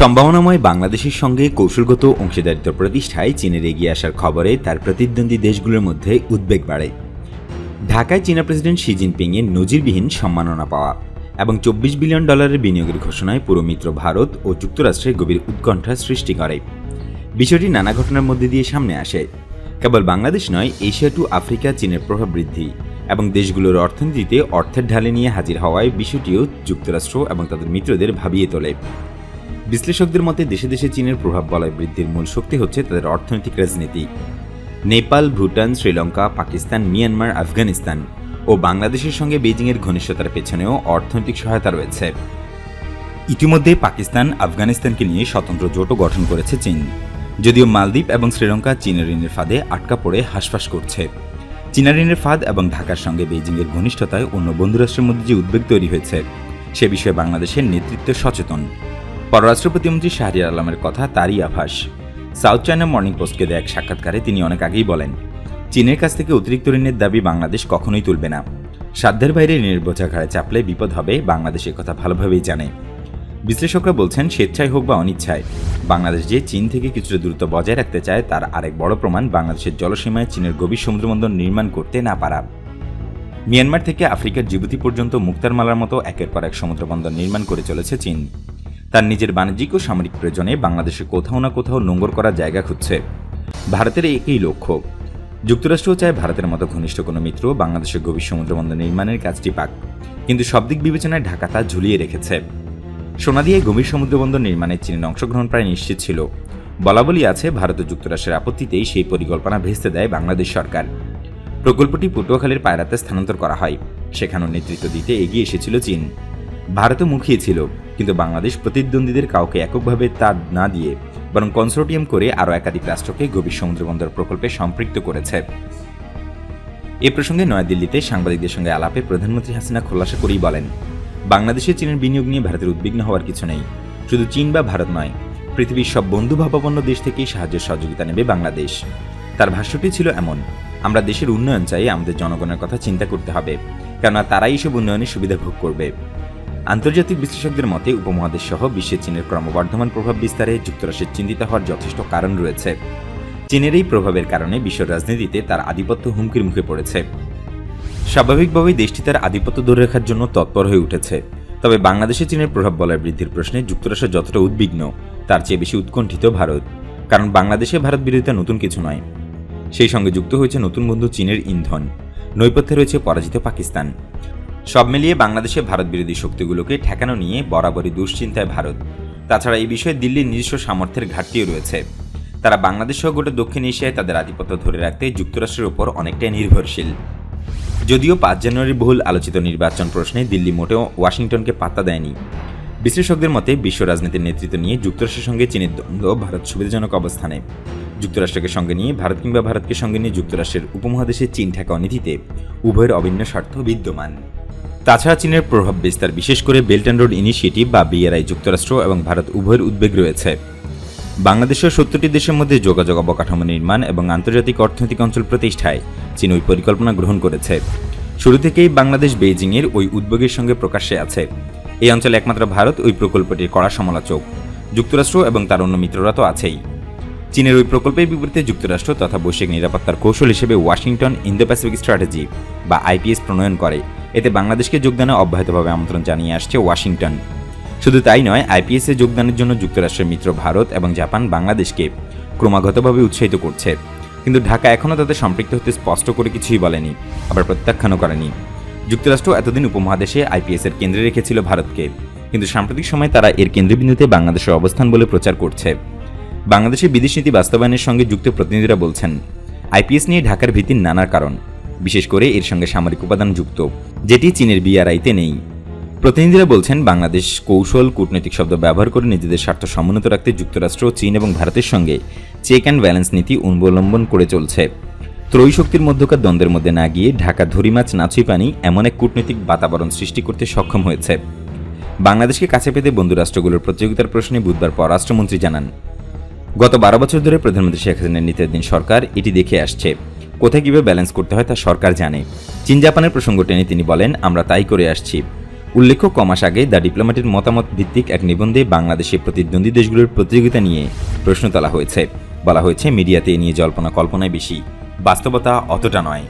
সম্ভাবনাময় বাংলাদেশের সঙ্গে কৌশলগত অংশীদারিত্ব প্রতিষ্ঠায় চীনের এগিয়ে আসার খবরে তার প্রতিদ্বন্দ্বী দেশগুলোর মধ্যে উদ্বেগ বাড়ে। ঢাকায় চীনা প্রেসিডেন্ট শি জিনপিংয়ের নজিরবিহীন সম্মাননা পাওয়া এবং চব্বিশ বিলিয়ন ডলারের বিনিয়োগের ঘোষণায় পুরো মিত্র ভারত ও যুক্তরাষ্ট্রে গভীর উৎকণ্ঠা সৃষ্টি করে। বিষয়টি নানা ঘটনার মধ্যে দিয়ে সামনে আসে। কেবল বাংলাদেশ নয়, এশিয়া টু আফ্রিকা চীনের প্রভাব বৃদ্ধি এবং দেশগুলোর অর্থনীতিতে অর্থের ঢালে নিয়ে হাজির হওয়ায় বিষয়টিও যুক্তরাষ্ট্র এবং তাদের মিত্রদের ভাবিয়ে তোলে। বিশ্লেষকদের মতে দেশে দেশে চীনের প্রভাব বলয় বৃদ্ধির মূল শক্তি হচ্ছে তাদের অর্থনৈতিক রাজনীতি। নেপাল, ভুটান, শ্রীলঙ্কা, পাকিস্তান, মিয়ানমার, আফগানিস্তান ও বাংলাদেশের সঙ্গে বেইজিংয়ের ঘনিষ্ঠতার পেছনেও অর্থনৈতিক সহায়তা রয়েছে। ইতিমধ্যে পাকিস্তান, আফগানিস্তানকে নিয়ে স্বতন্ত্র জোটও গঠন করেছে চীন। যদিও মালদ্বীপ এবং শ্রীলঙ্কা চীনের ঋণের ফাঁদে আটকা পড়ে হাসফাস করছে। চীনা ঋণের ফাঁদ এবং ঢাকার সঙ্গে বেইজিংয়ের ঘনিষ্ঠতায় অন্য বন্ধুরাষ্ট্রের মধ্যে যে উদ্বেগ তৈরি হয়েছে, সে বিষয়ে বাংলাদেশের নেতৃত্ব সচেতন। পররাষ্ট্র প্রতিমন্ত্রী শাহরিয়ার আলমের কথা তারই আভাস। সাউথ চায়না মর্নিং পোস্টকে দেয়া এক সাক্ষাৎকারে তিনি অনেক আগেই বলেন, চীনের কাছ থেকে অতিরিক্ত ঋণের দাবি বাংলাদেশ কখনোই তুলবে না। সাধ্যের বাইরে ঋণের বোঝা ঘাড়ে চাপলে বিপদ হবে, বাংলাদেশ কথা ভালোভাবেই জানে। বিশ্লেষকরা বলছেন, স্বেচ্ছায় হোক বা অনিচ্ছায়, বাংলাদেশ যে চীন থেকে কিছুটা দূরত্ব বজায় রাখতে চায়, তার আরেক বড় প্রমাণ বাংলাদেশের জলসীমায় চীনের গভীর সমুদ্রবন্দর নির্মাণ করতে না পারা। মিয়ানমার থেকে আফ্রিকার জিবুতি পর্যন্ত মুক্তারমালার মতো একের পর এক সমুদ্রবন্দর নির্মাণ করে চলেছে চীন। তার নিজের বাণিজ্যিক ও সামরিক প্রয়োজনে বাংলাদেশে কোথাও না কোথাও নোঙ্গর করার জায়গা খুঁজছে। ভারতের একই লক্ষ্য। যুক্তরাষ্ট্রও চায় ভারতের মতো ঘনিষ্ঠ কোনো মিত্র বাংলাদেশের গভীর সমুদ্রবন্দর নির্মাণের কাজটি পাক। কিন্তু সব দিক বিবেচনায় ঢাকা তা ঝুলিয়ে রেখেছে। সোনাদিয়া গভীর সমুদ্রবন্দর নির্মাণে চীনের অংশগ্রহণ প্রায় নিশ্চিত ছিল। বলাবলি আছে, ভারত ও যুক্তরাষ্ট্রের আপত্তিতেই সেই পরিকল্পনা ভেস্তে দেয় বাংলাদেশ সরকার। প্রকল্পটি পটুয়াখালীর পায়রাতে স্থানান্তর করা হয়। সেখানেও নেতৃত্ব দিতে এগিয়ে এসেছিল চীন। ভারতও মুখিয়েছিল কিন্তু বাংলাদেশ প্রতিদ্বন্দ্বীদের কাউকে এককভাবে তা না দিয়ে বরং কনসোর্টিয়াম করে আরও একাধিক রাষ্ট্রকে গভীর সমুদ্রবন্দর প্রকল্পে সম্পৃক্ত করেছে। এ প্রসঙ্গে নয়াদিল্লিতে সাংবাদিকদের সঙ্গে আলাপে প্রধানমন্ত্রী হাসিনা খোলাসা করেই বলেন, বাংলাদেশে চীনের বিনিয়োগ নিয়ে ভারতের উদ্বিগ্ন হওয়ার কিছু নেই, শুধু চীন বা ভারত নয়, পৃথিবীর সব বন্ধুভাবাপন্ন দেশ থেকেই সাহায্য সহযোগিতা নেবে বাংলাদেশ। তার ভাষ্যটি ছিল এমন, আমরা দেশের উন্নয়ন চাই, আমাদের জনগণের কথা চিন্তা করতে হবে, কেননা তারাই এসব উন্নয়নের সুবিধা ভোগ করবে। আন্তর্জাতিক বিশ্লেষকদের মতে, উপমহাদেশ সহ বিশ্বে চীনের ক্রমবর্ধমান প্রভাব বিস্তারে যুক্তরাষ্ট্রের চিন্তিত হওয়ার যথেষ্ট কারণ রয়েছে। চীনের এই প্রভাবের কারণে বিশ্ব রাজনীতিতে তার আধিপত্য হুমকির মুখে পড়েছে। স্বাভাবিকভাবেই দেশটি তার আধিপত্য ধরে রাখার জন্য তৎপর হয়ে উঠেছে। তবে বাংলাদেশে চীনের প্রভাব বলয় বৃদ্ধির প্রশ্নে যুক্তরাষ্ট্র যতটা উদ্বিগ্ন, তার চেয়ে বেশি উৎকণ্ঠিত ভারত। কারণ বাংলাদেশে ভারত বিরোধিতা নতুন কিছু নয়। সেই সঙ্গে যুক্ত হয়েছে নতুন বন্ধু চীনের ইন্ধন। নৈপথ্যে রয়েছে পরাজিত পাকিস্তান। সব মিলিয়ে বাংলাদেশে ভারত বিরোধী শক্তিগুলোকে ঠেকানো নিয়ে বরাবরই দুশ্চিন্তায় ভারত। তাছাড়া এই বিষয়ে দিল্লির নিজস্ব সামর্থ্যের ঘাটতিও রয়েছে। তারা বাংলাদেশ সহ গোটা দক্ষিণ এশিয়ায় তাদের আধিপত্য ধরে রাখতে যুক্তরাষ্ট্রের উপর অনেকটাই নির্ভরশীল। যদিও পাঁচ জানুয়ারির বহুল আলোচিত নির্বাচন প্রশ্নে দিল্লি মোটেও ওয়াশিংটনকে পাত্তা দেয়নি। বিশ্লেষকদের মতে, বিশ্ব রাজনীতির নেতৃত্ব নিয়ে যুক্তরাষ্ট্রের সঙ্গে চীনের দ্বন্দ্ব ভারত সুবিধাজনক অবস্থানে। যুক্তরাষ্ট্রকে সঙ্গে নিয়ে ভারত কিংবা ভারতকে সঙ্গে নিয়ে যুক্তরাষ্ট্রের উপমহাদেশে চীন ঠেকা নীতিতে উভয়ের অভিন্ন স্বার্থ বিদ্যমান। তাছাড়া চীনের প্রভাব বিস্তার, বিশেষ করে বেল্ট অ্যান্ড রোড ইনিশিয়েটিভ বা বিআরআই যুক্তরাষ্ট্র এবং ভারত উভয়ের উদ্বেগ রয়েছে। বাংলাদেশের সত্তরটি দেশের মধ্যে যোগাযোগ অবকাঠামো নির্মাণ এবং আন্তর্জাতিক অর্থনৈতিক অঞ্চল প্রতিষ্ঠায় চীন ওই পরিকল্পনা গ্রহণ করেছে। শুরু থেকেই বাংলাদেশ বেইজিংয়ের ওই উদ্বেগের সঙ্গে প্রকাশ্যে আছে। এই অঞ্চলে একমাত্র ভারত ওই প্রকল্পটির কড়া সমালোচক। যুক্তরাষ্ট্র এবং তার অন্য মিত্ররা তো আছেই। চীনের ওই প্রকল্পের বিপরীতে যুক্তরাষ্ট্র তথা বৈশ্বিক নিরাপত্তার কৌশল হিসেবে ওয়াশিংটন ইন্দো প্যাসিফিক স্ট্র্যাটেজি বা আইপিএস প্রণয়ন করে। এতে বাংলাদেশকে যোগদানে অব্যাহতভাবে আমন্ত্রণ জানিয়ে আসছে ওয়াশিংটন। শুধু তাই নয়, আইপিএসে যোগদানের জন্য যুক্তরাষ্ট্রের মিত্র ভারত এবং জাপান বাংলাদেশকে ক্রমাগতভাবে উৎসাহিত করছে। কিন্তু ঢাকা এখনও তাদের সম্পৃক্ত হতে স্পষ্ট করে কিছুই বলেনি, আবার প্রত্যাখ্যানও করেনি। যুক্তরাষ্ট্র এতদিন উপমহাদেশে আইপিএস এর কেন্দ্রে রেখেছিল ভারতকে, কিন্তু সাম্প্রতিক সময়ে তারা এর কেন্দ্রবিন্দুতে বাংলাদেশের অবস্থান বলে প্রচার করছে। বাংলাদেশের বিদেশ নীতি বাস্তবায়নের সঙ্গে যুক্ত প্রতিনিধিরা বলছেন, আইপিএস নিয়ে ঢাকার ভীতির নানার কারণ, বিশেষ করে এর সঙ্গে সামরিক উপাদান যুক্ত, যেটি চীনের বিআরআইতে নেই। প্রতিনিধিরা বলছেন, বাংলাদেশ কৌশল, কূটনৈতিক শব্দ ব্যবহার করে নিজেদের স্বার্থ সমুন্নত রাখতে যুক্তরাষ্ট্র, চীন এবং ভারতের সঙ্গে চেক অ্যান্ড ব্যালেন্স নীতি অবলম্বন করে চলছে। ত্রয়ী শক্তির মধ্যকার দ্বন্দ্বের মধ্যে না গিয়ে ঢাকা ধরিমাছ নাচুই পানি এমন এক কূটনৈতিক বাতাবরণ সৃষ্টি করতে সক্ষম হয়েছে। বাংলাদেশকে কাছে পেতে বন্ধুরাষ্ট্রগুলোর প্রতিযোগিতার প্রশ্নে বুধবার পররাষ্ট্রমন্ত্রী জানান গত বারো বছর ধরে প্রধানমন্ত্রী শেখ হাসিনার নেতৃত্বাধীন সরকার এটি দেখে আসছে। কোথায় কীভাবে ব্যালেন্স করতে হয় তা সরকার জানে। চীন জাপানের প্রসঙ্গ টেনে তিনি বলেন, আমরা তাই করে আসছি। উল্লেখ্য কমাস আগে দ্য ডিপ্লোম্যাটের মতামত ভিত্তিক এক নিবন্ধে বাংলাদেশে প্রতিদ্বন্দ্বী দেশগুলোর প্রতিযোগিতা নিয়ে প্রশ্ন তোলা হয়েছে। বলা হয়েছে, মিডিয়াতে নিয়ে জল্পনা কল্পনায় বেশি। বাস্তবতা অতটা নয়।